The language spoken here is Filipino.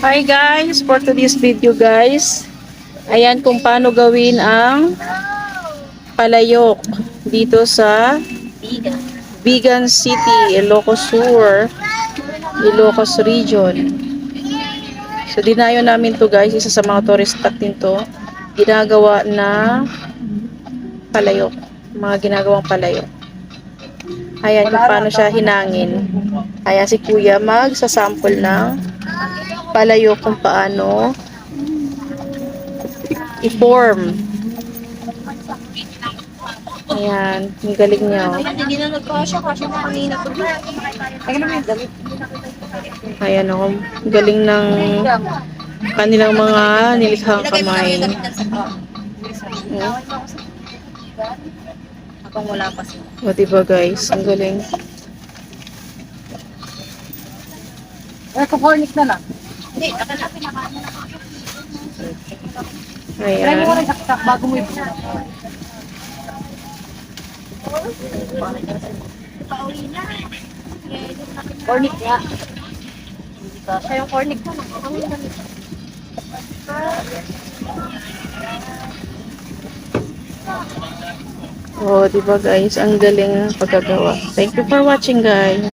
Hi guys, for today's video guys, ayan kung paano gawin ang palayok dito sa Bigan City, Ilocos Sur, Ilocos Region. So dinayo namin to guys, isa sa mga tourist spot din to. Ginagawa na palayok, mga ginagawang palayok. Ayan kung paano siya hinangin. Ayan si kuya magsasample ng palayok kung paano i-form. Ayan, ang galing niya. oh. Hindi na nagkasya, kasya na kanina? Ayan ako, ang galing ng kanilang mga lang kamay. Hmm. Habang wala pa sila. O diba guys, ang galing. Eh, kukornik na lang. Hindi, akin na pinakaano na. Try mo Ayan. rin saksak bago mo ibuo. Cornic nga. Siya yung cornic ko. O diba guys, ang galing ng pagkagawa. Thank you for watching guys.